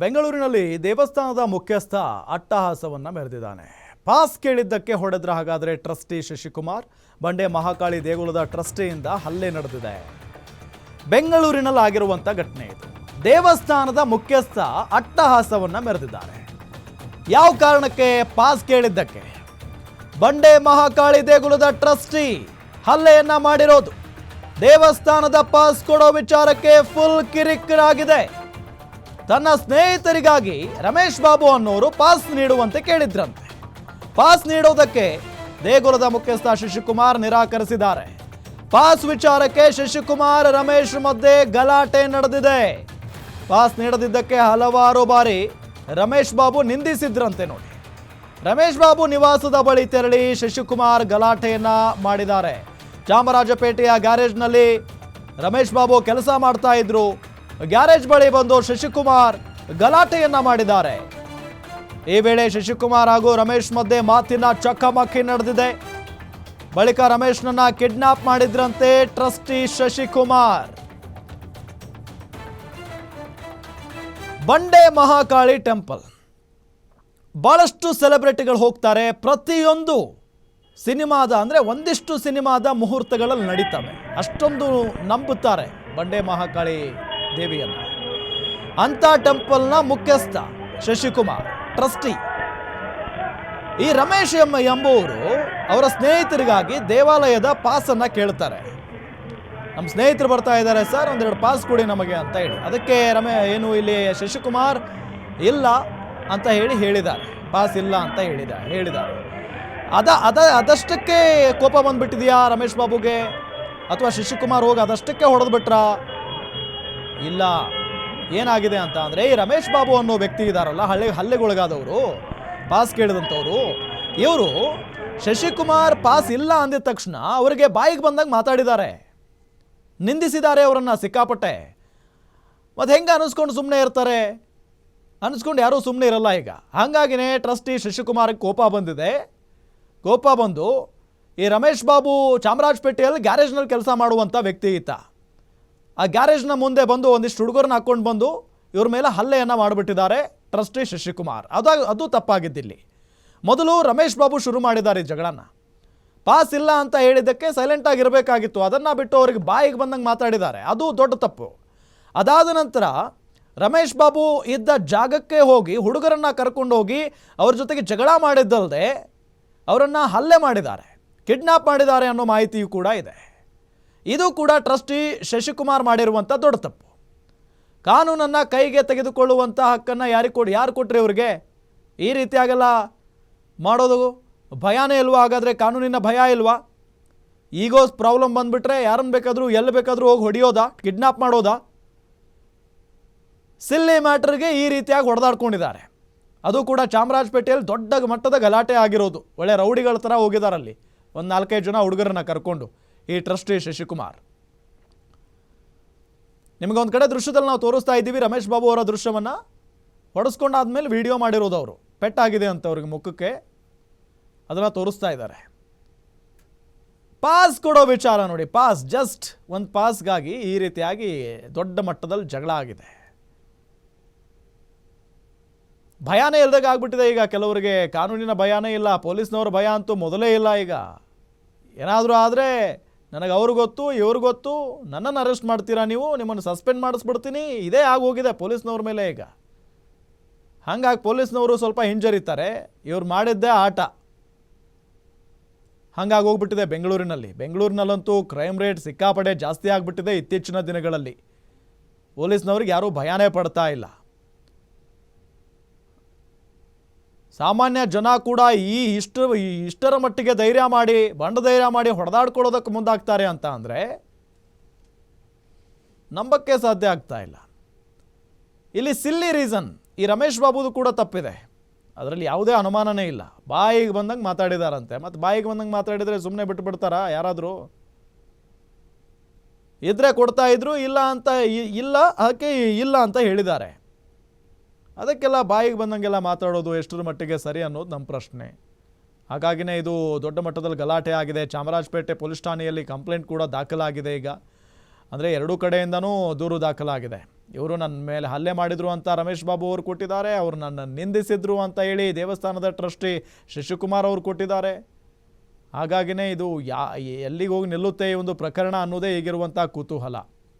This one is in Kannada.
ಬೆಂಗಳೂರಿನಲ್ಲಿ ದೇವಸ್ಥಾನದ ಮುಖ್ಯಸ್ಥ ಅಟ್ಟಹಾಸವನ್ನ ಮೆರೆದಿದ್ದಾನೆ. ಪಾಸ್ ಕೇಳಿದ್ದಕ್ಕೆ ಹೊಡೆದ್ರ ಹಾಗಾದ್ರೆ ಟ್ರಸ್ಟಿ ಶಶಿಕುಮಾರ್, ಬಂಡೆ ಮಹಾಕಾಳಿ ದೇಗುಲದ ಟ್ರಸ್ಟಿಯಿಂದ ಹಲ್ಲೆ ನಡೆದಿದೆ. ಬೆಂಗಳೂರಿನಲ್ಲಿ ಆಗಿರುವಂತ ಘಟನೆ ಇದು. ದೇವಸ್ಥಾನದ ಮುಖ್ಯಸ್ಥ ಅಟ್ಟಹಾಸವನ್ನ ಮೆರೆದಿದ್ದಾರೆ ಯಾವ ಕಾರಣಕ್ಕೆ ಪಾಸ್ ಕೇಳಿದ್ದಕ್ಕೆ? ಬಂಡೆ ಮಹಾಕಾಳಿ ದೇಗುಲದ ಟ್ರಸ್ಟಿ ಹಲ್ಲೆಯನ್ನ ಮಾಡಿರೋದು. ದೇವಸ್ಥಾನದ ಪಾಸ್ ಕೊಡೋ ವಿಚಾರಕ್ಕೆ ಫುಲ್ ಕಿರಿಕಿರಾಗಿದೆ. ತನ್ನ ಸ್ನೇಹಿತರಿಗಾಗಿ ರಮೇಶ್ ಬಾಬು ಅನ್ನೋರು ಪಾಸ್ ನೀಡುವಂತೆ ಕೇಳಿದ್ರಂತೆ. ಪಾಸ್ ನೀಡೋದಕ್ಕೆ ದೇಗುಲದ ಮುಖ್ಯಸ್ಥ ಶಶಿಕುಮಾರ್ ನಿರಾಕರಿಸಿದ್ದಾರೆ. ಪಾಸ್ ವಿಚಾರಕ್ಕೆ ಶಶಿಕುಮಾರ್ ರಮೇಶ್ ಮಧ್ಯೆ ಗಲಾಟೆ ನಡೆದಿದೆ. ಪಾಸ್ ನೀಡದಿದ್ದಕ್ಕೆ ಹಲವಾರು ಬಾರಿ ರಮೇಶ್ ಬಾಬು ನಿಂದಿಸಿದ್ರಂತೆ ನೋಡಿ. ರಮೇಶ್ ಬಾಬು ನಿವಾಸದ ಬಳಿ ತೆರಳಿ ಶಶಿಕುಮಾರ್ ಗಲಾಟೆಯನ್ನ ಮಾಡಿದ್ದಾರೆ. ಚಾಮರಾಜಪೇಟೆಯ ಗ್ಯಾರೇಜ್ನಲ್ಲಿ ರಮೇಶ್ ಬಾಬು ಕೆಲಸ ಮಾಡ್ತಾ ಇದ್ರು. ಗ್ಯಾರೇಜ್ ಬಳಿ ಬಂದು ಶಶಿಕುಮಾರ್ ಗಲಾಟೆಯನ್ನ ಮಾಡಿದ್ದಾರೆ. ಈ ವೇಳೆ ಶಶಿಕುಮಾರ್ ಹಾಗೂ ರಮೇಶ್ ಮಧ್ಯೆ ಮಾತಿನ ಚಕಮಕಿ ನಡೆದಿದೆ. ಬಳಿಕ ರಮೇಶ್ನನ್ನ ಕಿಡ್ನಾಪ್ ಮಾಡಿದ್ರಂತೆ ಟ್ರಸ್ಟಿ ಶಶಿಕುಮಾರ್. ಬಂಡೆ ಮಹಾಕಾಳಿ ಟೆಂಪಲ್. ಬಹಳಷ್ಟು ಸೆಲೆಬ್ರಿಟಿಗಳು ಹೋಗ್ತಾರೆ. ಪ್ರತಿಯೊಂದು ಸಿನಿಮಾದ ಅಂದರೆ ಒಂದಿಷ್ಟು ಸಿನಿಮಾದ ಮುಹೂರ್ತಗಳಲ್ಲಿ ನಡೀತವೆ. ಅಷ್ಟೊಂದು ನಂಬುತ್ತಾರೆ ಬಂಡೆ ಮಹಾಕಾಳಿ ದೇವಿಯನ್ನು. ಅಂಥ ಟೆಂಪಲ್ನ ಮುಖ್ಯಸ್ಥ ಶಶಿಕುಮಾರ್, ಟ್ರಸ್ಟಿ. ಈ ರಮೇಶ್ ಎಮ್ಮ ಎಂಬುವರು ಅವರ ಸ್ನೇಹಿತರಿಗಾಗಿ ದೇವಾಲಯದ ಪಾಸನ್ನು ಕೇಳ್ತಾರೆ. ನಮ್ಮ ಸ್ನೇಹಿತರು ಬರ್ತಾ ಇದ್ದಾರೆ ಸರ್, ಒಂದೆರಡು ಪಾಸ್ ಕೊಡಿ ನಮಗೆ ಅಂತ ಹೇಳಿ. ಅದಕ್ಕೆ ರಮೇ, ಏನು ಇಲ್ಲಿ ಶಶಿಕುಮಾರ್ ಇಲ್ಲ ಅಂತ ಹೇಳಿ ಹೇಳಿದ್ದಾರೆ. ಪಾಸ್ ಇಲ್ಲ ಅಂತ ಹೇಳಿದ, ಹೇಳಿದ್ದಾರೆ. ಅದ ಅದ, ಅದಷ್ಟಕ್ಕೆ ಕೋಪ ಬಂದ್ಬಿಟ್ಟಿದೆಯಾ ರಮೇಶ್ ಬಾಬುಗೆ? ಅಥವಾ ಶಶಿಕುಮಾರ್ ಹೋಗಿ ಅದಷ್ಟಕ್ಕೆ ಹೊಡೆದು ಬಿಟ್ರಾ ಇಲ್ಲ. ಏನಾಗಿದೆ ಅಂತ ಅಂದರೆ ಈ ರಮೇಶ್ ಬಾಬು ಅನ್ನೋ ವ್ಯಕ್ತಿ ಇದಾರಲ್ಲ, ಹಳ್ಳಿ, ಹಲ್ಲೆಗೊಳಗಾದವರು, ಪಾಸ್ ಕೇಳಿದಂಥವ್ರು, ಇವರು ಶಶಿಕುಮಾರ್ ಪಾಸ್ ಇಲ್ಲ ಅಂದಿದ ತಕ್ಷಣ ಅವರಿಗೆ ಬಾಯಿಗೆ ಬಂದಾಗ ಮಾತಾಡಿದ್ದಾರೆ. ನಿಂದಿಸಿದ್ದಾರೆ ಅವರನ್ನು ಸಿಕ್ಕಾಪಟ್ಟೆ. ಮತ್ತು ಹೆಂಗೆ ಅನಿಸ್ಕೊಂಡು ಸುಮ್ಮನೆ ಇರ್ತಾರೆ? ಅನಿಸ್ಕೊಂಡು ಯಾರೂ ಸುಮ್ಮನೆ ಇರಲ್ಲ ಈಗ. ಹಾಗಾಗಿನೇ ಟ್ರಸ್ಟಿ ಶಶಿಕುಮಾರ್ಗೆ ಕೋಪ ಬಂದಿದೆ. ಕೋಪ ಬಂದು, ಈ ರಮೇಶ್ ಬಾಬು ಚಾಮರಾಜಪೇಟೆಯಲ್ಲಿ ಗ್ಯಾರೇಜ್ನಲ್ಲಿ ಕೆಲಸ ಮಾಡುವಂಥ ವ್ಯಕ್ತಿ ಈತ. ಆ ಗ್ಯಾರೇಜ್ನ ಮುಂದೆ ಬಂದು ಒಂದಿಷ್ಟು ಹುಡುಗರನ್ನ ಹಾಕ್ಕೊಂಡು ಬಂದು ಇವ್ರ ಮೇಲೆ ಹಲ್ಲೆಯನ್ನು ಮಾಡಿಬಿಟ್ಟಿದ್ದಾರೆ ಟ್ರಸ್ಟಿ ಶಶಿಕುಮಾರ್. ಅದು ಅದು ತಪ್ಪಾಗಿದ್ದಿಲ್ಲಿ. ಮೊದಲು ರಮೇಶ್ ಬಾಬು ಶುರು ಮಾಡಿದ್ದಾರೆ ಈ ಜಗಳನ ಪಾಸ್ ಇಲ್ಲ ಅಂತ ಹೇಳಿದ್ದಕ್ಕೆ ಸೈಲೆಂಟ್ ಆಗಿರಬೇಕಾಗಿತ್ತು ಅದನ್ನು ಬಿಟ್ಟು ಅವ್ರಿಗೆ ಬಾಯಿಗೆ ಬಂದಂಗೆ ಮಾತಾಡಿದ್ದಾರೆ. ಅದು ದೊಡ್ಡ ತಪ್ಪು. ಅದಾದ ನಂತರ ರಮೇಶ್ ಬಾಬು ಇದ್ದ ಜಾಗಕ್ಕೆ ಹೋಗಿ ಹುಡುಗರನ್ನು ಕರ್ಕೊಂಡು ಹೋಗಿ ಅವ್ರ ಜೊತೆಗೆ ಜಗಳ ಮಾಡಿದ್ದಲ್ಲದೆ ಅವರನ್ನು ಹಲ್ಲೆ ಮಾಡಿದ್ದಾರೆ. ಕಿಡ್ನಾಪ್ ಮಾಡಿದ್ದಾರೆ ಅನ್ನೋ ಮಾಹಿತಿಯೂ ಕೂಡ ಇದೆ. ಇದು ಕೂಡ ಟ್ರಸ್ಟಿ ಶಶಿಕುಮಾರ್ ಮಾಡಿರುವಂಥ ದೊಡ್ಡ ತಪ್ಪು. ಕಾನೂನನ್ನು ಕೈಗೆ ತೆಗೆದುಕೊಳ್ಳುವಂಥ ಹಕ್ಕನ್ನು ಯಾರಿಗೆ ಕೊಡಿ, ಯಾರು ಕೊಟ್ರಿ ಇವ್ರಿಗೆ ಈ ರೀತಿಯಾಗೆಲ್ಲ ಮಾಡೋದು ಭಯನೇ ಇಲ್ವಾ? ಹಾಗಾದರೆ ಕಾನೂನಿನ ಭಯ ಇಲ್ವಾ? ಈಗೋ ಪ್ರಾಬ್ಲಮ್ ಬಂದುಬಿಟ್ರೆ ಯಾರನ್ನು ಬೇಕಾದರೂ ಎಲ್ಲಿ ಬೇಕಾದರೂ ಹೋಗಿ ಹೊಡೆಯೋದಾ? ಕಿಡ್ನಾಪ್ ಮಾಡೋದಾ? ಸಿಲ್ಲಿ ಮ್ಯಾಟ್ರಿಗೆ ಈ ರೀತಿಯಾಗಿ ಹೊಡೆದಾಡ್ಕೊಂಡಿದ್ದಾರೆ. ಅದು ಕೂಡ ಚಾಮರಾಜಪೇಟೆಯಲ್ಲಿ ದೊಡ್ಡ ಮಟ್ಟದ ಗಲಾಟೆ ಆಗಿರೋದು. ಒಳ್ಳೆ ರೌಡಿಗಳ ಥರ ಹೋಗಿದಾರಲ್ಲಿ. ಒಂದು ನಾಲ್ಕೈದು ಜನ ಹುಡುಗರನ್ನ ಕರ್ಕೊಂಡು. ಈ ಟ್ರಸ್ಟಿ ಶಶಿಕುಮಾರ್. ನಿಮಗೊಂದು ಕಡೆ ದೃಶ್ಯದಲ್ಲಿ ನಾವು ತೋರಿಸ್ತಾ ಇದ್ದೀವಿ, ರಮೇಶ್ ಬಾಬು ಅವರ ದೃಶ್ಯವನ್ನು. ಹೊಡೆಸ್ಕೊಂಡಾದ್ಮೇಲೆ ವಿಡಿಯೋ ಮಾಡಿರೋದು ಅವರು. ಪೆಟ್ಟಾಗಿದೆ ಅಂತ ಅವ್ರಿಗೆ ಮುಖಕ್ಕೆ. ಅದನ್ನು ತೋರಿಸ್ತಾ ಇದ್ದಾರೆ. ಪಾಸ್ ಕೊಡೋ ವಿಚಾರ ನೋಡಿ, ಪಾಸ್, ಜಸ್ಟ್ ಒಂದು ಪಾಸ್ಗಾಗಿ ಈ ರೀತಿಯಾಗಿ ದೊಡ್ಡ ಮಟ್ಟದಲ್ಲಿ ಜಗಳ ಆಗಿದೆ. ಭಯಾನೇ ಇಲ್ದಾಗ ಆಗ್ಬಿಟ್ಟಿದೆ ಈಗ ಕೆಲವರಿಗೆ. ಕಾನೂನಿನ ಭಯನೇ ಇಲ್ಲ, ಪೊಲೀಸ್ನವ್ರ ಭಯ ಅಂತೂ ಮೊದಲೇ ಇಲ್ಲ ಈಗ. ಏನಾದರೂ ಆದರೆ ನನಗೆ ಅವ್ರು ಗೊತ್ತು, ಇವ್ರು ಗೊತ್ತು, ನನ್ನನ್ನು ಅರೆಸ್ಟ್ ಮಾಡ್ತೀರಾ ನೀವು? ನಿಮ್ಮನ್ನು ಸಸ್ಪೆಂಡ್ ಮಾಡಿಸ್ಬಿಡ್ತೀನಿ. ಇದೇ ಆಗೋಗಿದೆ ಪೊಲೀಸ್ನವ್ರ ಮೇಲೆ ಈಗ. ಹಾಗಾಗಿ ಪೊಲೀಸ್ನವರು ಸ್ವಲ್ಪ ಹಿಂಜರಿತಾರೆ. ಇವ್ರು ಮಾಡಿದ್ದೇ ಆಟ. ಹಂಗಾಗಿ ಹೋಗ್ಬಿಟ್ಟಿದೆ ಬೆಂಗಳೂರಿನಲ್ಲಿ. ಬೆಂಗಳೂರಿನಲ್ಲಂತೂ ಕ್ರೈಮ್ ರೇಟ್ ಸಿಕ್ಕಾಪಡೆ ಜಾಸ್ತಿ ಆಗಿಬಿಟ್ಟಿದೆ ಇತ್ತೀಚಿನ ದಿನಗಳಲ್ಲಿ. ಪೊಲೀಸ್ನವ್ರಿಗೆ ಯಾರೂ ಭಯನೇ ಪಡ್ತಾ ಇಲ್ಲ. ಸಾಮಾನ್ಯ ಜನ ಕೂಡ ಈ ಇಷ್ಟು ಇಷ್ಟರ ಮಟ್ಟಿಗೆ ಧೈರ್ಯ ಮಾಡಿ, ಬಂಡ ಧೈರ್ಯ ಮಾಡಿ ಹೊಡೆದಾಡ್ಕೊಳ್ಳೋದಕ್ಕೆ ಮುಂದಾಗ್ತಾರೆ ಅಂತ ಅಂದರೆ ನಂಬಕ್ಕೆ ಸಾಧ್ಯ ಆಗ್ತಾ ಇಲ್ಲ. ಇಲ್ಲಿ ಸಿಲ್ಲಿ ರೀಸನ್ ಈ ರಮೇಶ್ ಬಾಬುದು ಕೂಡ ತಪ್ಪಿದೆ. ಅದರಲ್ಲಿ ಯಾವುದೇ ಅನುಮಾನನೇ ಇಲ್ಲ. ಬಾಯಿಗೆ ಬಂದಂಗೆ ಮಾತಾಡಿದಾರಂತೆ. ಮತ್ತು ಬಾಯಿಗೆ ಬಂದಂಗೆ ಮಾತಾಡಿದರೆ ಸುಮ್ಮನೆ ಬಿಟ್ಬಿಡ್ತಾರಾ ಯಾರಾದರೂ? ಇದ್ರೆ ಕೊಡ್ತಾ ಇದ್ರು, ಇಲ್ಲ ಅಂತ, ಇಲ್ಲ ಅದಕ್ಕೆ ಇಲ್ಲ ಅಂತ ಹೇಳಿದ್ದಾರೆ. ಅದಕ್ಕೆಲ್ಲ ಬಾಯಿಗೆ ಬಂದಂಗೆಲ್ಲ ಮಾತಾಡೋದು ಎಷ್ಟರ ಮಟ್ಟಿಗೆ ಸರಿ ಅನ್ನೋದು ನಮ್ಮ ಪ್ರಶ್ನೆ. ಹಾಗಾಗಿನೇ ಇದು ದೊಡ್ಡ ಮಟ್ಟದಲ್ಲಿ ಗಲಾಟೆ ಆಗಿದೆ. ಚಾಮರಾಜಪೇಟೆ ಪೊಲೀಸ್ ಠಾಣೆಯಲ್ಲಿ ಕಂಪ್ಲೇಂಟ್ ಕೂಡ ದಾಖಲಾಗಿದೆ ಈಗ. ಅಂದರೆ ಎರಡೂ ಕಡೆಯಿಂದನೂ ದೂರು ದಾಖಲಾಗಿದೆ. ಇವರು ನನ್ನ ಮೇಲೆ ಹಲ್ಲೆ ಮಾಡಿದರು ಅಂತ ರಮೇಶ್ ಬಾಬು ಅವರು ಕೊಟ್ಟಿದ್ದಾರೆ. ಅವರು ನನ್ನ ನಿಂದಿಸಿದ್ರು ಅಂತ ಹೇಳಿ ದೇವಸ್ಥಾನದ ಟ್ರಸ್ಟಿ ಶಶಿಕುಮಾರ್ ಅವರು ಕೊಟ್ಟಿದ್ದಾರೆ. ಹಾಗಾಗಿನೇ ಇದು ಯಾ ಎಲ್ಲಿಗೆ ಹೋಗಿ ನಿಲ್ಲುತ್ತೆ ಈ ಒಂದು ಪ್ರಕರಣ ಅನ್ನೋದೇ ಈಗಿರುವಂಥ ಕುತೂಹಲ.